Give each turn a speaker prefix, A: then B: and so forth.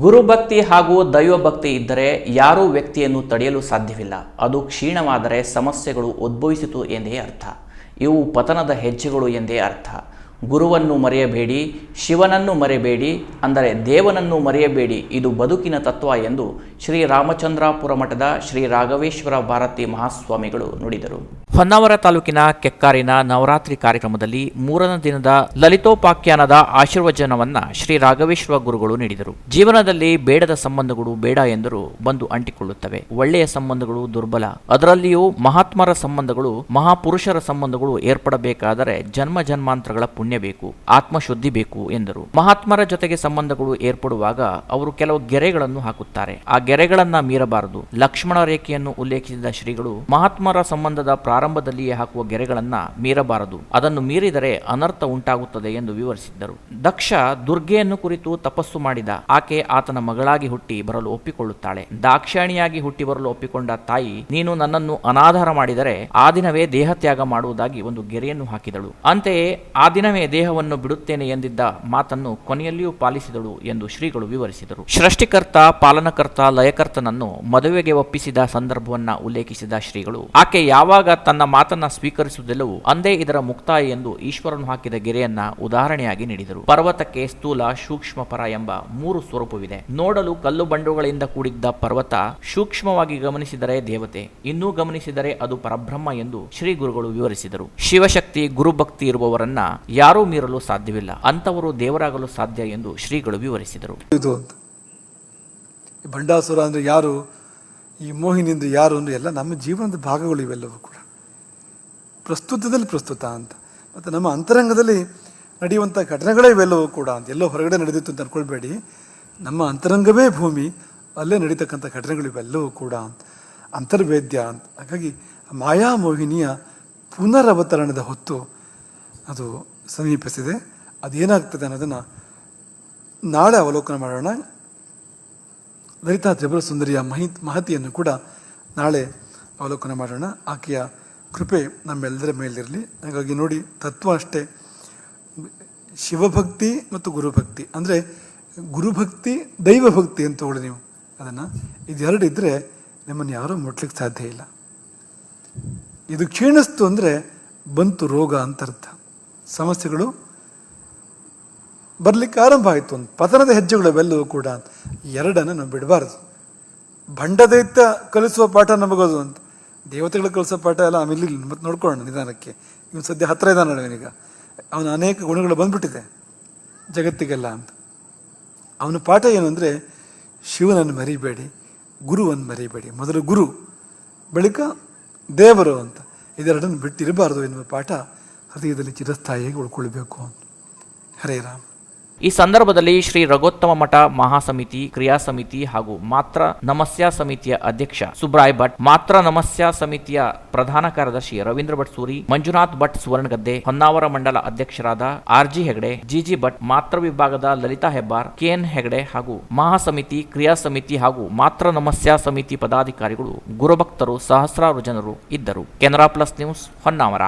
A: ಗುರುಭಕ್ತಿ ಹಾಗೂ ದೈವಭಕ್ತಿ ಇದ್ದರೆ ಯಾರೂ ವ್ಯಕ್ತಿಯನ್ನು ತಡೆಯಲು ಸಾಧ್ಯವಿಲ್ಲ. ಅದು ಕ್ಷೀಣವಾದರೆ ಸಮಸ್ಯೆಗಳು ಉದ್ಭವಿಸಿತು ಎಂದೇ ಅರ್ಥ. ಇವು ಪತನದ ಹೆಜ್ಜೆಗಳು ಎಂದೇ ಅರ್ಥ. ಗುರುವನ್ನು ಮರೆಯಬೇಡಿ, ಶಿವನನ್ನು ಮರೆಯಬೇಡಿ, ಅಂದರೆ ದೇವನನ್ನು ಮರೆಯಬೇಡಿ, ಇದು ಬದುಕಿನ ತತ್ವ ಎಂದು ಶ್ರೀ ರಾಮಚಂದ್ರಾಪುರ ಮಠದ ಶ್ರೀ ರಾಘವೇಶ್ವರ ಭಾರತಿ ಮಹಾಸ್ವಾಮಿಗಳು ನುಡಿದರು. ಹೊನ್ನಾವರ ತಾಲೂಕಿನ ಕೆಕ್ಕಾರಿನ ನವರಾತ್ರಿ ಕಾರ್ಯಕ್ರಮದಲ್ಲಿ ಮೂರನೇ ದಿನದ ಲಲಿತೋಪಾಖ್ಯಾನದ ಆಶೀರ್ವಚನವನ್ನ ಶ್ರೀ ರಾಘವೇಶ್ವರ ಗುರುಗಳು ನೀಡಿದರು. ಜೀವನದಲ್ಲಿ ಬೇಡದ ಸಂಬಂಧಗಳು ಬೇಡ ಎಂದರು ಬಂದು ಅಂಟಿಕೊಳ್ಳುತ್ತವೆ. ಒಳ್ಳೆಯ ಸಂಬಂಧಗಳು ದುರ್ಬಲ. ಅದರಲ್ಲಿಯೂ ಮಹಾತ್ಮರ ಸಂಬಂಧಗಳು, ಮಹಾಪುರುಷರ ಸಂಬಂಧಗಳು ಏರ್ಪಡಬೇಕಾದರೆ ಜನ್ಮ ಜನ್ಮಾಂತರಗಳ ಪುಣ್ಯ ಬೇಕು, ಆತ್ಮಶುದ್ಧಿ ಬೇಕು ಎಂದರು. ಮಹಾತ್ಮರ ಜೊತೆಗೆ ಸಂಬಂಧಗಳು ಏರ್ಪಡುವಾಗ ಅವರು ಕೆಲವು ಗೆರೆಗಳನ್ನು ಹಾಕುತ್ತಾರೆ. ಆ ಗೆರೆಗಳನ್ನ ಮೀರಬಾರದು. ಲಕ್ಷ್ಮಣ ರೇಖೆಯನ್ನು ಉಲ್ಲೇಖಿಸಿದ ಶ್ರೀಗಳು ಮಹಾತ್ಮರ ಸಂಬಂಧದ ಪ್ರಾರಂಭದಲ್ಲಿಯೇ ಹಾಕುವ ಗೆರೆಗಳನ್ನ ಮೀರಬಾರದು. ಅದನ್ನು ಮೀರಿದರೆ ಅನರ್ಥ ಉಂಟಾಗುತ್ತದೆ ಎಂದು ವಿವರಿಸಿದ್ದರು. ದಕ್ಷ ದುರ್ಗೆಯನ್ನು ಕುರಿತು ತಪಸ್ಸು ಮಾಡಿದ. ಆಕೆ ಆತನ ಮಗಳಾಗಿ ಹುಟ್ಟಿ ಬರಲು ಒಪ್ಪಿಕೊಳ್ಳುತ್ತಾಳೆ. ದಾಕ್ಷಾಣಿಯಾಗಿ ಹುಟ್ಟಿ ಬರಲು ಒಪ್ಪಿಕೊಂಡ ತಾಯಿ, ನೀನು ನನ್ನನ್ನು ಅನಾಧಾರ ಮಾಡಿದರೆ ಆ ದಿನವೇ ದೇಹತ್ಯಾಗ ಮಾಡುವುದಾಗಿ ಒಂದು ಗೆರೆಯನ್ನು ಹಾಕಿದಳು. ಅಂತೆಯೇ ಆ ದಿನವೇ ದೇಹವನ್ನು ಬಿಡುತ್ತೇನೆ ಎಂದಿದ್ದ ಮಾತನ್ನು ಕೊನೆಯಲ್ಲಿಯೂ ಪಾಲಿಸಿದಳು ಎಂದು ಶ್ರೀಗಳು ವಿವರಿಸಿದರು. ಸೃಷ್ಟಿಕರ್ತ ಪಾಲನಕರ್ತ, ಲಯಕರ್ತನನ್ನು ಮದುವೆಗೆ ಒಪ್ಪಿಸಿದ ಸಂದರ್ಭವನ್ನ ಉಲ್ಲೇಖಿಸಿದ ಶ್ರೀಗಳು, ಆಕೆ ಯಾವಾಗ ಮಾತನ್ನ ಸ್ವೀಕರಿಸುವುದೆಲ್ಲವೂ ಅಂದೇ ಇದರ ಮುಕ್ತಾಯ ಎಂದು ಈಶ್ವರನು ಹಾಕಿದ ಗೆರೆಯನ್ನ ಉದಾಹರಣೆಯಾಗಿ ನೀಡಿದರು. ಪರ್ವತಕ್ಕೆ ಸ್ಥೂಲ ಸೂಕ್ಷ್ಮ ಪರ ಎಂಬ ಮೂರು ಸ್ವರೂಪವಿದೆ. ನೋಡಲು ಕಲ್ಲು ಬಂಡುಗಳಿಂದ ಕೂಡಿದ್ದ ಪರ್ವತ ಸೂಕ್ಷ್ಮವಾಗಿ ಗಮನಿಸಿದರೆ ದೇವತೆ, ಇನ್ನೂ ಗಮನಿಸಿದರೆ ಅದು ಪರಬ್ರಹ್ಮ ಎಂದು ಶ್ರೀ ಗುರುಗಳು ವಿವರಿಸಿದರು. ಶಿವಶಕ್ತಿ, ಗುರುಭಕ್ತಿ ಇರುವವರನ್ನ ಯಾರೂ ಮೀರಲು ಸಾಧ್ಯವಿಲ್ಲ. ಅಂತವರು ದೇವರಾಗಲು ಸಾಧ್ಯ ಎಂದು ಶ್ರೀಗಳು ವಿವರಿಸಿದರು.
B: ಭಂಡಾಸುರ ಅಂದ್ರೆ ಯಾರು? ಈ ಮೋಹಿನಿಂದ ಯಾರು ಅಂದ್ರೆ ಎಲ್ಲ ನಮ್ಮ ಜೀವನದ ಭಾಗಗಳು ಇವೆಲ್ಲವೂ ಪ್ರಸ್ತುತದಲ್ಲಿ ಪ್ರಸ್ತುತ ಅಂತ. ಮತ್ತು ನಮ್ಮ ಅಂತರಂಗದಲ್ಲಿ ನಡೆಯುವಂಥ ಘಟನೆಗಳೇ ಇವೆಲ್ಲವೂ ಕೂಡ ಅಂತ. ಎಲ್ಲೋ ಹೊರಗಡೆ ನಡೆದಿತ್ತು ಅಂತ ಅಂದ್ಕೊಳ್ಬೇಡಿ ನಮ್ಮ ಅಂತರಂಗವೇ ಭೂಮಿ, ಅಲ್ಲೇ ನಡೀತಕ್ಕಂಥ ಘಟನೆಗಳು ಇವೆಲ್ಲವೂ ಕೂಡ ಅಂತ. ಅಂತರ್ವೇದ್ಯ ಅಂತ. ಹಾಗಾಗಿ ಮಾಯಾಮೋಹಿನಿಯ ಪುನರವತರಣದ ಹೊತ್ತು ಅದು ಸಮೀಪಿಸಿದೆ. ಅದೇನಾಗ್ತದೆ ಅನ್ನೋದನ್ನು ನಾಳೆ ಅವಲೋಕನ ಮಾಡೋಣ. ಲಲಿತಾ ತ್ರಿಪುರ ಸುಂದರಿಯ ಮಹಿ, ಮಹತಿಯನ್ನು ಕೂಡ ನಾಳೆ ಅವಲೋಕನ ಮಾಡೋಣ. ಆಕೆಯ ಕೃಪೆ ನಮ್ಮೆಲ್ಲರ ಮೇಲಿರಲಿ. ಹಾಗಾಗಿ ನೋಡಿ, ತತ್ವ ಅಷ್ಟೇ. ಶಿವಭಕ್ತಿ ಮತ್ತು ಗುರುಭಕ್ತಿ. ಅಂದರೆ ಗುರುಭಕ್ತಿ, ದೈವಭಕ್ತಿ ಅಂತ ತಗೊಳ್ಳಿ ನೀವು ಅದನ್ನು ಇದೆರಡು ಇದ್ದರೆ ನಿಮ್ಮನ್ನು ಯಾರೂ ಮುಟ್ಲಿಕ್ಕೆ ಸಾಧ್ಯ ಇಲ್ಲ. ಇದು ಕ್ಷೀಣಿಸ್ತು ಅಂದರೆ ಬಂತು ರೋಗ ಅಂತ ಅರ್ಥ. ಸಮಸ್ಯೆಗಳು ಬರಲಿಕ್ಕೆ ಆರಂಭ ಆಯಿತು ಒಂದು ಪತನದ ಹೆಜ್ಜೆಗಳು ಅವೆಲ್ಲವೂ ಕೂಡ ಎರಡನ್ನು ನಾವು ಬಿಡಬಾರ್ದು. ಭಂಡದೈತ್ಯ ಕಲಿಸುವ ಪಾಠ ನಮಗದು ಅಂತ. ದೇವತೆಗಳು ಕಲಿಸೋ ಪಾಠ ಎಲ್ಲ ಆಮೇಲೆ ಇಲ್ಲಿ ಮತ್ತೆ ನೋಡ್ಕೊಳ್ಳೋಣ ನಿಧಾನಕ್ಕೆ. ಇವನು ಸದ್ಯ ಹತ್ತಿರ ಇದ್ದಾನೆ ಈಗ ಅವನ ಅನೇಕ ಗುಣಗಳು ಬಂದ್ಬಿಟ್ಟಿದೆ ಜಗತ್ತಿಗೆಲ್ಲ ಅಂತ. ಅವನ ಪಾಠ ಏನು ಅಂದರೆ ಶಿವನನ್ನು ಮರಿಬೇಡಿ, ಗುರುವನ್ನು ಮರಿಬೇಡಿ. ಮೊದಲು ಗುರು, ಬಳಿಕ ದೇವರು ಅಂತ. ಇದೆರಡನ್ನು ಬಿಟ್ಟಿರಬಾರ್ದು ಎನ್ನುವ ಪಾಠ ಹೃದಯದಲ್ಲಿ ಚಿರಸ್ಥಾಯಿಯಾಗಿ ಉಳ್ಕೊಳ್ಬೇಕು ಅಂತ. ಹರೇ ರಾಮ್.
A: ಈ ಸಂದರ್ಭದಲ್ಲಿ ಶ್ರೀ ರಘೋತ್ತಮ ಮಠ ಮಹಾಸಮಿತಿ, ಕ್ರಿಯಾ ಸಮಿತಿ ಹಾಗೂ ಮಾತ್ರ ನಮಸ್ಯ ಸಮಿತಿಯ ಅಧ್ಯಕ್ಷ ಸುಬ್ರಾಯ್ ಭಟ್, ಮಾತ್ರ ನಮಸ್ಯ ಸಮಿತಿಯ ಪ್ರಧಾನ ಕಾರ್ಯದರ್ಶಿ ರವೀಂದ್ರ ಭಟ್ ಸೂರಿ, ಮಂಜುನಾಥ್ ಭಟ್ ಸುವರ್ಣಗದ್ದೆ, ಹೊನ್ನಾವರ ಮಂಡಲ ಅಧ್ಯಕ್ಷರಾದ ಆರ್ಜಿ ಹೆಗಡೆ ಜಿಜಿ ಭಟ್ ಮಾತ್ರ ವಿಭಾಗದ ಲಲಿತಾ ಹೆಬ್ಬಾರ್ ಕೆಎನ್ ಹೆಗಡೆ ಹಾಗೂ ಮಹಾಸಮಿತಿ, ಕ್ರಿಯಾ ಸಮಿತಿ ಹಾಗೂ ಮಾತ್ರ ನಮಸ್ಯ ಸಮಿತಿ ಪದಾಧಿಕಾರಿಗಳು, ಗುರುಭಕ್ತರು, ಸಹಸ್ರಾರು ಜನರು ಇದ್ದರು. Canara plus news Honnavar.